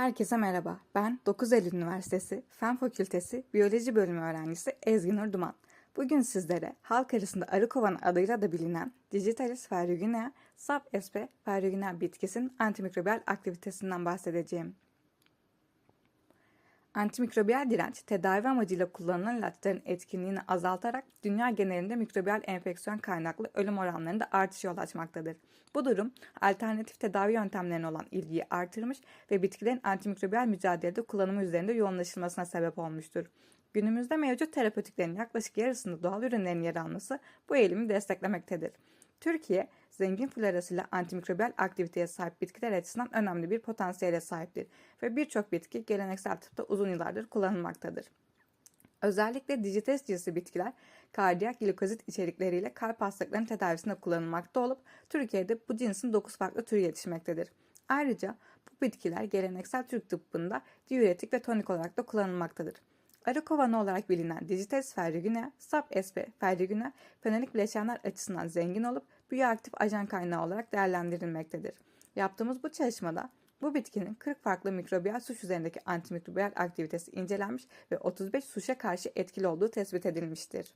Herkese merhaba. Ben 9 Eylül Üniversitesi Fen Fakültesi Biyoloji Bölümü öğrencisi Ezgi Nur Duman. Bugün sizlere halk arasında arı kovanı adıyla da bilinen Digitalis ferruginea sub sp ferruginea bitkisinin antimikrobiyal aktivitesinden bahsedeceğim. Antimikrobiyal direnç, tedavi amacıyla kullanılan ilaçların etkinliğini azaltarak dünya genelinde mikrobiyal enfeksiyon kaynaklı ölüm oranlarında artış yol açmaktadır. Bu durum, alternatif tedavi yöntemlerine olan ilgiyi artırmış ve bitkilerin antimikrobiyal mücadelede kullanımı üzerinde yoğunlaşılmasına sebep olmuştur. Günümüzde mevcut terapötiklerin yaklaşık yarısında doğal ürünlerin yer alması bu eğilimi desteklemektedir. Türkiye, zengin florasıyla antimikrobiyal aktiviteye sahip bitkiler açısından önemli bir potansiyele sahiptir ve birçok bitki geleneksel tıpta uzun yıllardır kullanılmaktadır. Özellikle dijites cinsi bitkiler kardiyak glikozit içerikleriyle kalp hastalıklarının tedavisinde kullanılmakta olup Türkiye'de bu cinsin 9 farklı türü yetişmektedir. Ayrıca bu bitkiler geleneksel Türk tıbbında diüretik ve tonik olarak da kullanılmaktadır. Arı kovanı olarak bilinen Digites ferrugina, sub sp ferrugina fenolik bileşenler açısından zengin olup biyoaktif ajan kaynağı olarak değerlendirilmektedir. Yaptığımız bu çalışmada bu bitkinin 40 farklı mikrobiyal suç üzerindeki antimikrobiyal aktivitesi incelenmiş ve 35 suşa karşı etkili olduğu tespit edilmiştir.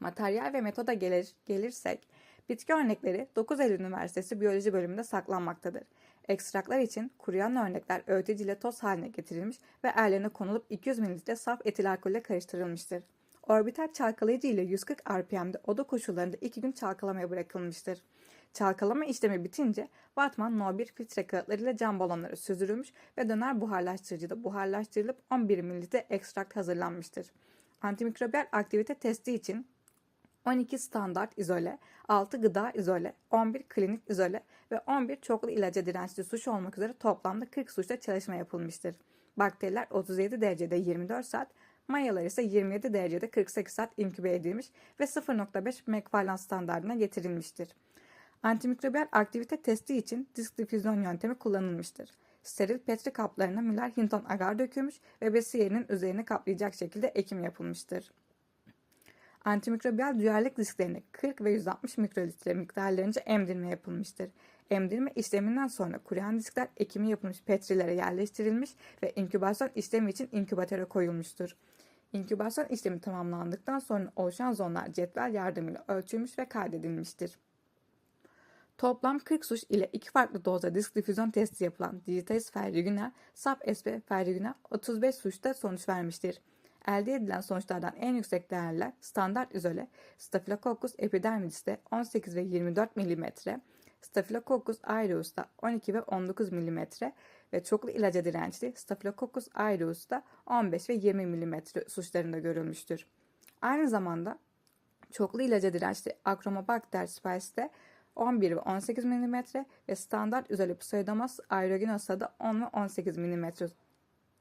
Materyal ve metoda gelir, gelirsek, bitki örnekleri 9 Eylül Üniversitesi Biyoloji bölümünde saklanmaktadır. Ekstraklar için kuruyan örnekler öğütücüyle toz haline getirilmiş ve erlerine konulup 200 ml saf etil alkolle karıştırılmıştır. Orbital çalkalayıcı ile 140 RPM'de oda koşullarında 2 gün çalkalamaya bırakılmıştır. Çalkalama işlemi bitince Wattman No 1 filtre kağıtlarıyla cam balonlara süzülmüş ve döner buharlaştırıcıda buharlaştırılıp 11 ml ekstrakt hazırlanmıştır. Antimikrobiyal aktivite testi için 12 standart izole, 6 gıda izole, 11 klinik izole ve 11 çoklu ilaca dirençli suç olmak üzere toplamda 40 suçta çalışma yapılmıştır. Bakteriler 37 derecede 24 saat, mayalar ise 27 derecede 48 saat inkübe edilmiş ve 0.5 McFarland standartına getirilmiştir. Antimikrobiyal aktivite testi için disk difüzyon yöntemi kullanılmıştır. Steril petri kaplarına Müller Hinton agar dökülmüş ve besiyerinin üzerine kaplayacak şekilde ekim yapılmıştır. Antimikrobiyal duyarlılık disklerine 40 ve 160 mikrolitre miktarlarınca emdirme yapılmıştır. Emdirme işleminden sonra kuruyan diskler ekimi yapılmış petrilere yerleştirilmiş ve inkübasyon işlemi için inkübatöre koyulmuştur. İnkübasyon işlemi tamamlandıktan sonra oluşan zonlar cetvel yardımıyla ölçülmüş ve kaydedilmiştir. Toplam 40 suç ile iki farklı dozda disk difüzyon testi yapılan Digitalis ferrugina, sub sp ferrugina 35 suçta sonuç vermiştir. Elde edilen sonuçlardan en yüksek değerler standart izole Staphylococcus epidermidis'te 18 ve 24 mm, Staphylococcus aureus'ta 12 ve 19 mm ve çoklu ilaca dirençli Staphylococcus aureus'ta 15 ve 20 mm suçlarında görülmüştür. Aynı zamanda çoklu ilaca dirençli Achromobacter specis'te 11 ve 18 mm ve standart izole Pseudomonas aeruginosa da 10 ve 18 mm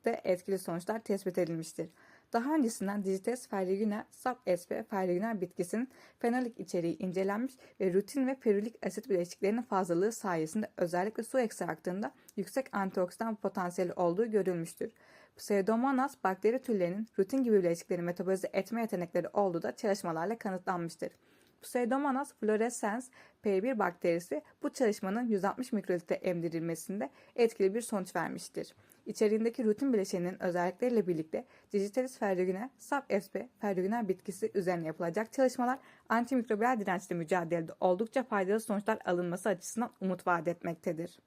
de etkili sonuçlar tespit edilmiştir. Daha öncesinden Digites ferrugina sub-sp ferrugina bitkisinin fenolik içeriği incelenmiş ve rutin ve perilik asit bileşiklerinin fazlalığı sayesinde özellikle su ekstraktında yüksek antioksidan potansiyeli olduğu görülmüştür. Pseudomonas bakteri türlerinin rutin gibi bileşikleri metabolize etme yetenekleri olduğu da çalışmalarla kanıtlanmıştır. Pseudomonas fluorescens P1 bakterisi bu çalışmanın 160 mikrolitre emdirilmesinde etkili bir sonuç vermiştir. İçeriğindeki rutin bileşeninin özellikleriyle birlikte Digitalis ferrugina sub-sp ferrugina bitkisi üzerine yapılacak çalışmalar antimikrobiyal dirençle mücadelede oldukça faydalı sonuçlar alınması açısından umut vaat etmektedir.